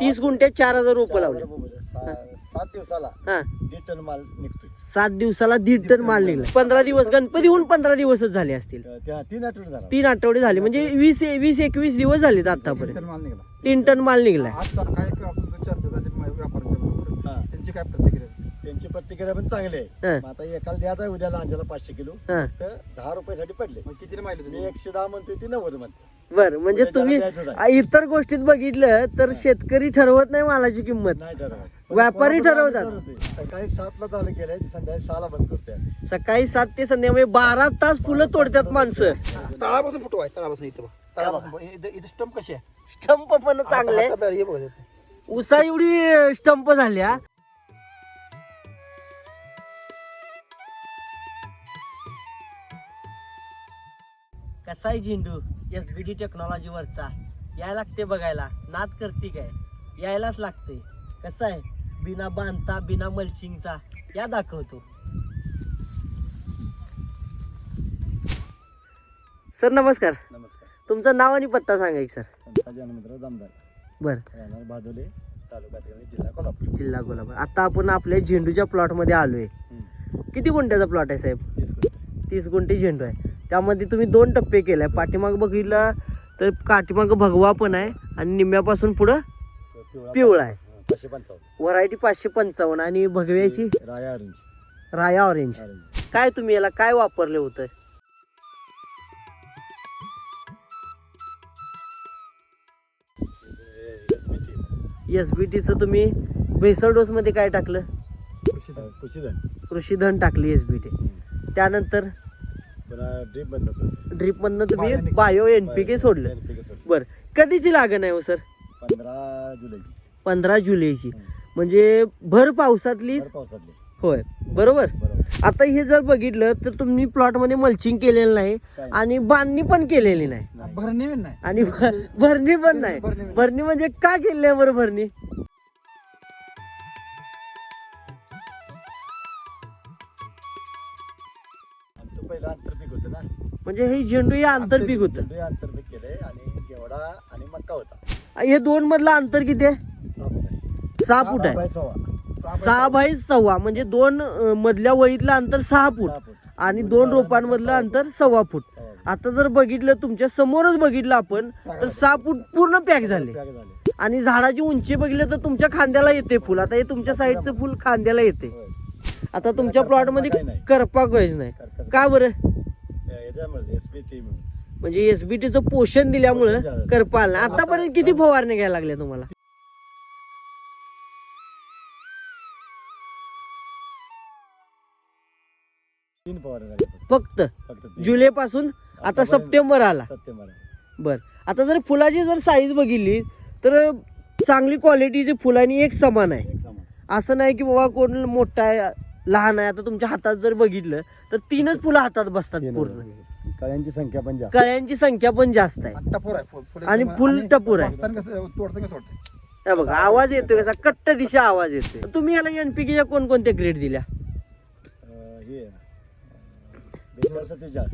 तीस गुंठ्यात चार हजार रोपं लावले. सात दिवसाला हा. दीड टन माल निघतोय. सात दिवसाला दीड टन माल निघला. पंधरा दिवस गणपती होऊन पंधरा दिवसच झाले असतील. त्या तीन आठवडे झाला. तीन आठवडे झाले. म्हणजे वीस वीस एकवीस दिवस झालेत आतापर्यंत. माल निघाला. तीन टन माल निघलाय. आज सर काय आपण जो चर्चा झाली मा- व्यापाऱ्यांच्या बरोबर हा. त्यांची काय प्रतिक्रिया? त्यांची प्रतिक्रिया पण चांगली आहे. मग आता एकाला द्यायचा आहे उद्या लांजाला पाचशे किलो हा तर दहा रुपयासाठी पडले मग कितीने माहिती मी तुम्ही एकशे दहा म्हणतोय ती नव्वद म्हणते बर म्हणजे उद्या तुम्ही त्याला द्यायचंच आ, इतर गोष्टीत बघितलं तर शेतकरी ठरवत नाही मालाची किंमत नाही ठरवत पण व्यापारी ठरवतात. आम्ही ठरवतोय. सकाळी सातला चालू केलंय संध्याकाळी सहाला बंद करतोय. सकाळी सात ते संध्याकाळी बारा तास फुलं तोडतात माणसं तळापासून फुटू आहे तळापासून इथं बघ. तळापासून बघ. इथं इथं स्टंप कशी आहे स्टंप पण चांगले हातात हे बघ इथं. उसा एवढी स्टंप झाल्या कसा आहे झेंडू एस बी डी टेक्नॉलॉजी वरचा यायला लागते बघायला. नाद करते काय? यायलाच लागते. कसं आहे? बिना बांधता बिना मल्चिंगचा. या दाखवतो. सर नमस्कार. नमस्कार. तुमचं नाव आणि पत्ता सांगा एक सर. हनुमंतराव जामदार. बर. राहणार भादोले तालुका देवळी जिल्हा कोल्हापूर. जिल्हा कोल्हापूर. आता आपण आपल्या झेंडूच्या प्लॉटमध्ये आलोय. हम्म. किती गुंठ्याचा प्लॉट आहे साहेब? तीस गुंठे. तीस गुंठे झेंडू आहे. त्यामध्ये तुम्ही दोन टप्पे केलाय. पाठीमाग बघितला तर पाठीमाग भगवा पण आहे आणि निम्म्यापासून पुढं पिवळा आहे. पाचशे पंचावन्न. व्हरायटी पाचशे पंचावन्न आणि भगव्याची राया ऑरेंज राया ऑरेंज ऑरेंज काय तुम्ही याला काय वापरले होतं. एस बी टीचं तुम्ही भेसळ डोस मध्ये काय टाकलं? कृषी धन टाकली एस बी टी त्यानंतर ड्रीप बंद असेल. ड्रीप मधनं तुम्ही. बायो एनपीके सोडलं. बर. कधीची लागण आहे हो सर? पंधरा जुलैची. पंधरा जुलैची. म्हणजे भर पावसातली भर पावसातली. होय. बरोबर? आता हे जर बघितलं तर तुम्ही प्लॉटमध्ये मल्चिंग केलेलं नाही? आणि बांधणी पण केलेली नाही. भरणी आणि भरणी पण नाही. भरणी म्हणजे का केली बरं भरणी? म्हणजे हे झेंडू हे आंतरपीक होतं. झेंडू हे आंतरपीक केलंय आणि घेवडा आणि मक्का होता. हे दोन मधलं अंतर किती आहे? सहा फूट आहे. सहा बाय सव्वा. म्हणजे दोन अं, मधल्या वळीतलं अंतर सहा फूट आणि दोन रोपांमधलं अंतर सव्वा फूट. आता जर बघितलं तुमच्या समोरच बघितलं आपण तर सहा फूट पूर्ण पॅक झाले. आणि झाडाची उंची बघितलं तर तुमच्या खांद्याला येते फुल. आता हे तुमच्या साईडचं फुल खांद्याला येते. आता तुमच्या प्लॉटमध्ये काही नाही. करपा काहीच नाही. का बरं? म्हणजे एसबीटीचं पोषण दिल्यामुळं पोषण झालं. करपा आलं आतापर्यंत किती फवारणी घ्यायला लागल्या तुम्हाला तीन फक्त. जुलै पासून आता सप्टेंबर आला सप्टेंबर. बर आता जर फुलाची जर साईज बघितली तर चांगली क्वालिटीची फुलांनी एक समान आहे. असं नाही की बाबा कोण मोठा आहे लहान आहे. आता तुमच्या हातात जर बघितलं तर तीनच फुलं हातात बसतात पूर्ण. कळ्यांची संख्या पण जास्त. कळ्यांची संख्या पण जास्त आहे. टपोर आहे आणि फुल टपोर आहे. वाचताना कसं तोडताना कसं वाटतं हे बघा आवाज येतोय कसा कट्ट दिशा आवाज येतोय. तुम्ही याला एनपीकेच्या कोणकोणत्या ग्रेड दिल्या? हे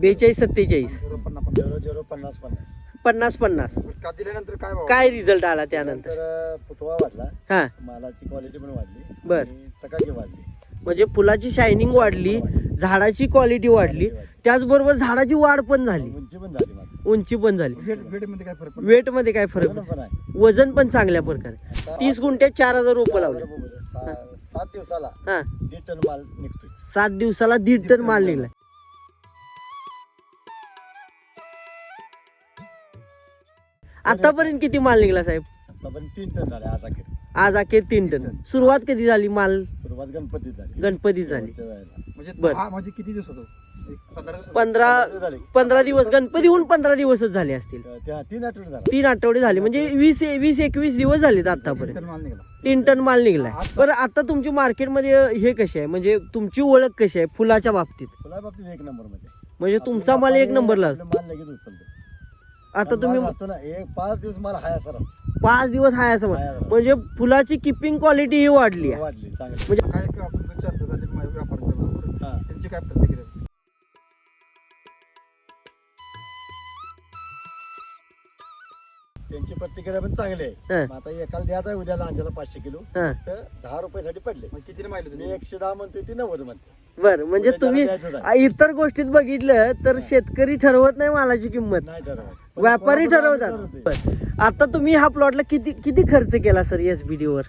बेचाळीस सत्तेचाळीस. पन्नास पन्नास. दिल्यानंतर काय? काय रिझल्ट आला त्यानंतर? फुटवा वाढला. हा. मालाची क्वालिटी पण वाढली. बर. चकाकी वाढली. म्हणजे फुलाची शायनिंग वाढली झाडाची क्वालिटी वाढली. त्याचबरोबर झाडाची वाढ पण झाली. उंची पण झाली मात्र. उंची पण झाली. वेटमध्ये काय फरक वजन पण चांगल्या प्रकारे. तीस गुंठ्यात चार हजार रोपं लावले. सात दिवसाला हा. दीड टन माल निघतोय. सात दिवसाला दीड टन माल निघलाय आतापर्यंत किती माल निघला साहेब? आतापर्यंत तीन टन झाले आज अखेर. आज अखेर तीन टन. सुरुवात कधी झाली माल? सुरुवात गणपतीत झाली. गणपती झाली. शेवटच्या जायला. म्हणजे बर. म्हणजे किती दिवस होतो? एक पंधरा दिवस पंधरा दिवस झाले. पंधरा दिवस गणपती होऊन पंधरा दिवसच झाले असतील. त्या तीन आठवडे झाला. तीन आठवडे झाले. म्हणजे वीस वीस एकवीस दिवस झालेत आतापर्यंत. माल निघाला. तीन टन माल निघलाय. बरं आता तुमची मार्केटमध्ये हे कशी आहे? म्हणजे तुमची ओळख कशी आहे? फुलाच्या बाबतीत. फुला बाबतीत एक नंबरमध्ये म्हणजे तुमचा माल एक नंबरला आपला माल लगेच उचलतो आता तुम्ही राहतो ना एक पाच दिवस माल हाय असा राहतो. पाच दिवस हाय असं म्हण-. म्हणजे फुलाची किपिंग क्वालिटी ही वाढली आहे. वाढली चांगली. म्हणजे काय काय आपण जो चर्चा झाली मा- व्यापाऱ्यांच्या बरोबर हा. त्यांची काय प्रतिक्रिया? त्यांची प्रतिक्रिया पण चांगली आहे. हं. मग आता एकाला द्यायचा आहे उद्याला अंजाला पाचशे किलो हं. तर दहा रुपयासाठी पडले. मग कितीने माहिती मी तुम्ही? एकशे दहा म्हणतोय ती नव्वद म्हणते बर म्हणजे तुम्ही आ, इतर गोष्टीत बघितलं तर शेतकरी ठरवत नाही मालाची किंमत. नाही ठरवत. व्यापारी ठरवतात. आता तुम्ही ह्या प्लॉटला किती किती खर्च केला सर एस बी डी वर?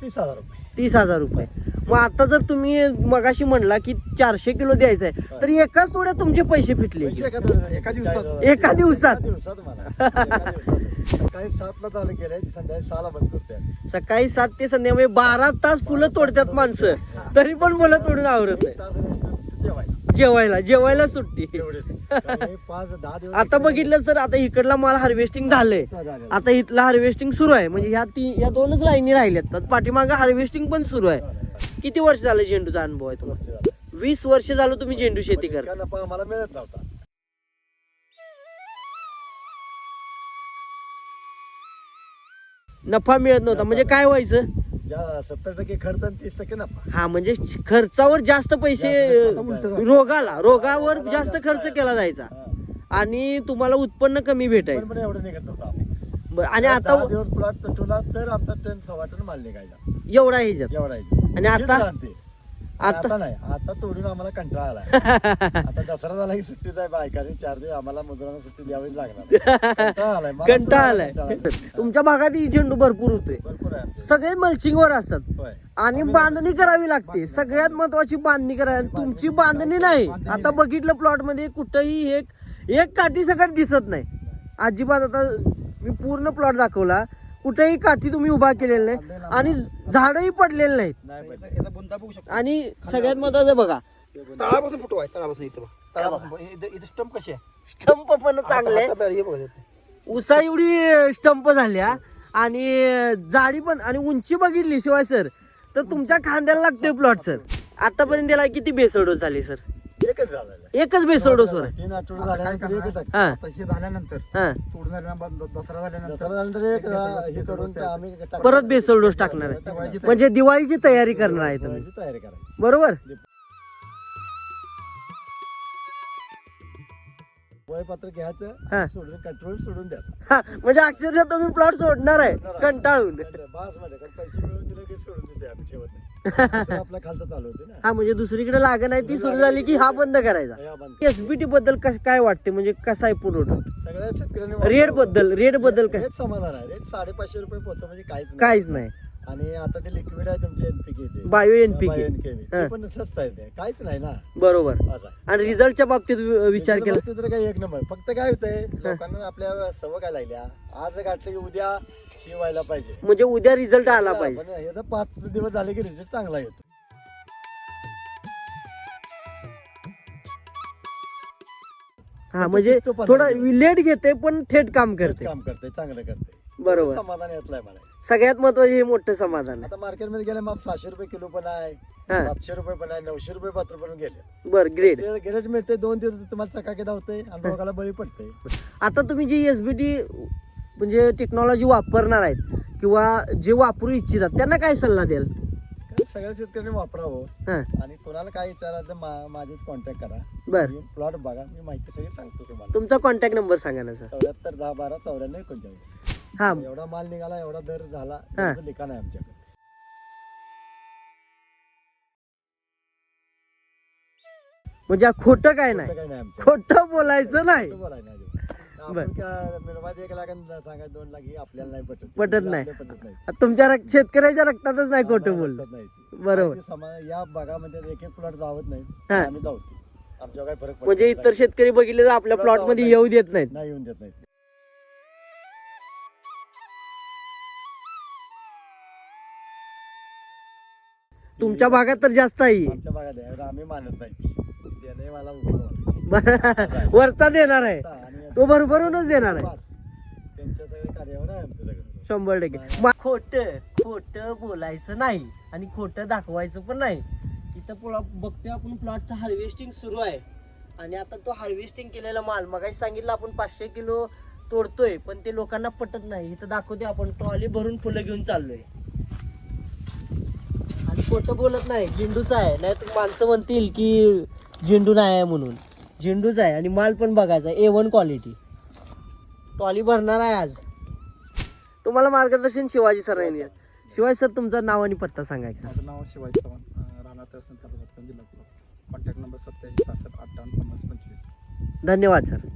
तीस हजार रुपये. तीस हजार रुपये. मग आता जर तुम्ही मगाशी म्हणला की चारशे किलो द्यायचंय तर एकाच तोड्या तुमचे पैसे फिटले. पैसे एका दिवसात- एका दिवसात. एका दिवसात. एका दिवसात मला. एका दिवसात. सकाळी सातला चालू केलंय संध्याकाळी सहाला बंद करतोय. सकाळी सात ते संध्याकाळी बारा तास फुलं तोडतात माणसं. तरी पण फुलं तोडून आवरत नाही. जेवायला जेवायला सुट्टी. पाच दहा दिवस आता बघितलं तर आता इकडला माल हार्वेस्टिंग झालंय. आता इथला हार्वेस्टिंग सुरू आहे. म्हणजे ह्या ती या दोनच लाईनी राहिल्यात. तर पाठीमागं हार्वेस्टिंग पण सुरू आहे. किती वर्ष झालं झेंडूचा अनुभव आहे तुम्हाला. वीस वर्ष झालं. तुम्ही झेंडू शेती करता. नफा आम्हाला मिळत नव्हता. नफा मिळत नव्हता. म्हणजे काय व्हायचं? ज्या सत्तर टक्के खर्च आणि तीस टक्के नफा हा म्हणजे खर्चावर जास्त पैसे जास्त. रोगाला रोगावर जास्त खर्च केला जायचा हा. आणि तुम्हाला उत्पन्न कमी पण भेटायचं पण एवढं निघत नव्हतं आम्ही. बरं, आणि दहा आता दिवस प्लॉट तर आमचा टन सव्वा टन माल निघायचा एवढा ह्याच्यात एवढा आहे. आणि आता? हीच राहते. आता- आता नाही. आता तोडून आम्हाला कंटाळा आलाय. आता दसरा झाला की सुट्टीच आहे बायकाने चार दिवस आम्हाला मजुरांना सुट्टी द्यावीच लागणार कंटाळा आलाय. मला कंटाळा सुद्धा आलाय. कंटाळा आलाय. तुमच्या भागात ही झेंडू भरपूर होतोय. भरपूर आहे आमचे. सगळे मल्चिंग वर असतात. होय. आणि बांधणी करावी लागते. सगळ्यात महत्वाची बांधणी करावी तुमची बांधणी नाही. आता बघितलं प्लॉटमध्ये कुठंही एक एक काठी सगळ्यात दिसत नाही. अजिबात आता मी पूर्ण प्लॉट दाखवला. कुठेही काठी तुम्ही उभा केलेला नाही आणि झाडही पडलेले नाहीत. नाही याचा पाहिजे. याचा बुंदा बघू शकतो. आणि सगळ्यात महत्वाचं बघा. तळापासून फोटो आहे तळापासून इथं बघ. तळापासून. बघ. इथं इथं स्टंप कशी आहे? स्टंप पण चांगले हातात- हातात हे बघ इथं. उसा एवढी स्टंप झाल्या. आणि जाडी पण आणि उंची बघितली शिवाय सर तर तुमच्या खांद्याला लागतोय प्लॉट सर आतापर्यंत त्याला किती बेसोडोस झाली सर एकच झालेलं. एकच बेसोडोस वर तीन आठवडे झाल्यानंतर एकच. हा. आता हे झाल्यानंतर हा. तोडून झाल्यानंतर दसरा झाल्यानंतर. दसरा झाल्यानंतर एक हे करून ते आम्ही टाकतो. परत बेसोड डोस टाकणार आहे. म्हणजे दिवाळीची तयारी करणार आहे तुम्ही. तयारी करायची. बरोबर? वयपत्र हा. घ्यायचं सोडून कंट्रोल सोडून द्यायचं हा. म्हणजे अक्षरशः तुम्ही प्लॉट सोडणार आहे. कंटाळून. बासमध्ये कारण पैसे मिळून दिले की सोडून देते आम्ही ठेवत नाही. दुसरं आपला खालचं चालू होते ना. हा म्हणजे दुसरीकडे लागण आहे ती सुरू झाली की हा बंद करायचा. या बंद. एसबीटी बद्दल कस- काय वाटते? म्हणजे कसा आहे पुरवठा सगळ्या शेतकऱ्यांनी रेटबद्दल रेटबद्दल काय? रेट समाधान आहे. रेट साडेपाचशे रुपये पोतं म्हणजे काहीच नाही. काहीच नाही. आणि आता ते लिक्विड आहे तुमचे एनपीके बायो एनपीके हा. पण स्वस्त आहे ते. काहीच नाही ना. बरोबर. असं आहे. आणि रिझल्टच्या बाबतीत वि- विचार केला. बाबतीत तर काही एक नंबर. फक्त काय होतंय लोकांना आपल्या सवय काय लागल्या. आज गाठलं की उद्या पाहिजे. म्हणजे उद्या रिझल्ट आला पाहिजे. पण हे पाच दिवस झाले की रिझल्ट चांगला येतो. हा म्हणजे तो पण थोडा. लेट घेते पण थेट काम करते. काम करते चांगलं करते. बरोबर. समाधान येतलंय मला. सगळ्यात महत्त्वाचे हे मोठं समाधान आता मार्केटमध्ये गेले मग सहाशे रुपये किलो पण आहे हा. सातशे रुपये पण आहे नऊशे रुपये पात्र पण गेले. बर ग्रेड ते गिरेट मिळते दोन दिवस तुम्हाला चकाकी धावते आणि रोगाला बळी पडते आता तुम्ही जी एसबीटी म्हणजे टेक्नॉलॉजी वापरणार आहेत किंवा जे वापरू इच्छितात त्यांना काय सल्ला द्याल? सगळ्या शेतकऱ्यांनी वापरावं. हा. आणि कोणाला काय विचारायचं मा- माझेच कॉन्टॅक्ट करा. बर. प्लॉट बघा मी माहिती सगळी सांगतो तुम्हाला. तुमचा कॉन्टॅक्ट नंबर सांगा ना सर चौऱ्याहत्तर दहा बारा चौऱ्याण्णव एकोणचाळीस. हा. एवढा माल निघाला एवढा दर झाला हा. लिखाण आहे आमच्याकडे. म्हणजे खोटं काय नाही? खोटं काही नाही आमच्याकडे. खोटं बोलायचं नाही. खोटं बोलायला नाही अजिबात. बर. आपण काय मिळवायचं एक लाख आणि सांगायचं दोन लाख ही आपल्याला नाही पटत. पटत नाही. आपल्याला पटत नाही. तुमच्या शेतकऱ्याच्या रक्तातच नाही खोटं पटत नाही. ते. बरोबर. आणि या भागामध्ये एक एक प्लॉट धावत नाही. हा. आम्ही धावतो. आमच्यावर काय फरक पडत म्हणजे नाही. इतर शेतकरी बघितले तर आपल्या प्लॉटमध्ये येऊ देत नाहीत. नाही येऊन देत नाही तुमच्या भागात तर जास्त आहे. आमच्या भागात आहे, आम्ही मानत नाही. त्याने मला उपयोग वाटतो. वरचा देणार आहे. आणि तो भरभरूनच देणार आहे. पाच. त्यांच्या सगळ्या कार्यावर आहे आमचं सगळं शंभर टक्के. खोट खोट बोलायचं नाही आणि खोट दाखवायचं पण नाही. इथं पुढं बघतोय आपण प्लॉटचं हार्वेस्टिंग सुरू आहे. आणि आता तो हार्वेस्टिंग केलेला माल मगाशी सांगितलं आपण पाचशे किलो तोडतोय पण ते लोकांना पटत नाही. इथं दाखवतोय आपण ट्रॉली भरून फुलं घेऊन चाललोय. आणि खोटं बोलत नाही झेंडूचा आहे. नाही तर माणसं म्हणतील की झेंडू नाही आहे म्हणून. झेंडूच आहे आणि माल पण बघायचा ए वन क्वालिटी ट्रॉली भरणार आहे आज. तुम्हाला मार्गदर्शन शिवाजी सरांनी आहे. शिवाजी सर तुमचं नाव आणि पत्ता सांगायचा माझं नाव शिवाजी चव्हाण. तालुका जिल्हा कॉन्टॅक्ट नंबर सत्याऐंशी सहासष्ट अठ्ठावन्न पन्नास पंचवीस. धन्यवाद सर.